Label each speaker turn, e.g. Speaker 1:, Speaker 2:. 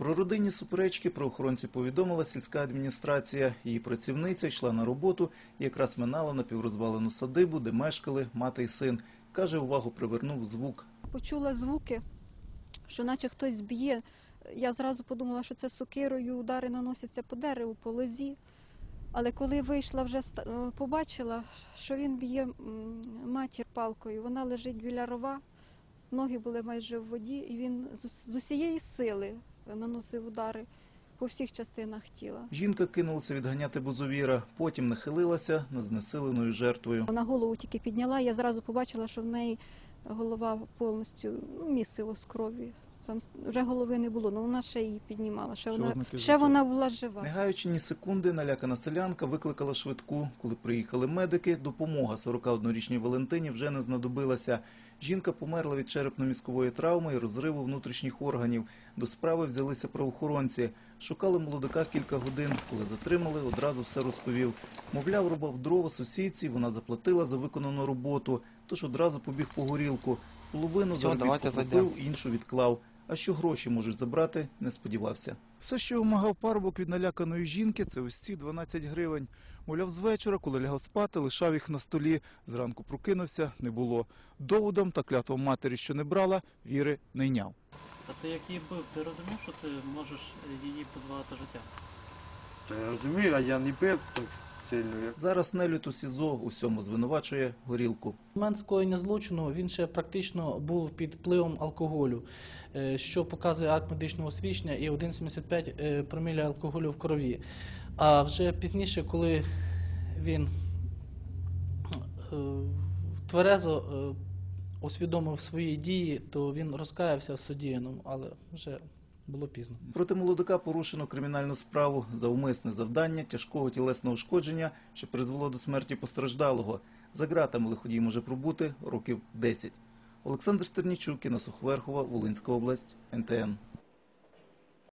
Speaker 1: Про родинні суперечки правоохоронці повідомила сільська адміністрація. Її працівниця йшла на роботу і якраз минала напіврозвалену садибу, де мешкали мати й син. Каже, увагу привернув звук.
Speaker 2: почула звуки, що наче хтось б'є. Я зразу подумала, що це сокирою удари наносяться по дереву, по лозі. Але коли вийшла, вже е, побачила, що він б'є матір палкою. Вона лежить біля рова, ноги були майже в воді, і він з усієї сили наносив удари по всіх частинах тіла.
Speaker 1: Жінка кинулася відганяти бузовіра, потім нахилилася над знесиленою жертвою.
Speaker 2: Вона голову тільки підняла, я зразу побачила, що в неї голова повністю місило з крові. Там вже голови не було, але вона ще її піднімала. Ще, вона,
Speaker 1: ознаки
Speaker 2: ще
Speaker 1: життя?
Speaker 2: вона була жива.
Speaker 1: Не гаючи ні секунди, налякана селянка викликала швидку. Коли приїхали медики, допомога 41-річній Валентині вже не знадобилася. Жінка померла від черепно-мізкової травми і розриву внутрішніх органів. До справи взялися правоохоронці. Шукали молодика кілька годин. Коли затримали, одразу все розповів. Мовляв, рубав дрова сусідці, вона заплатила за виконану роботу, тож одразу побіг по горілку. Половину заробітку купив, іншу відклав. А що гроші можуть забрати, не сподівався. Все, що вимагав парубок від наляканої жінки, це ось ці 12 гривень. Мовляв, з вечора, коли лягав спати, лишав їх на столі. Зранку прокинувся, не було. Доводом та клятвом матері, що не брала, віри не йняв.
Speaker 3: Та ти як її бив, ти розумів, що ти можеш її позбавити життя?
Speaker 4: Та я розумію, а я не бив так сильно,
Speaker 1: Зараз нелюд у СІЗО усьому звинувачує горілку.
Speaker 5: В момент скоєння злочину він ще практично був під впливом алкоголю, е, що показує акт медичного освідчення і 1,75 е, проміля алкоголю в крові. А вже пізніше, коли він е, тверезо усвідомив свої дії, то він розкаявся в содіяному, але вже було пізно.
Speaker 1: Проти молодика порушено кримінальну справу за умисне завдання тяжкого тілесного ушкодження, що призвело до смерті постраждалого. За ґратами лиходій може пробути років 10. Олександр Стернічук, Інна Сухверхова, Волинська область, НТН.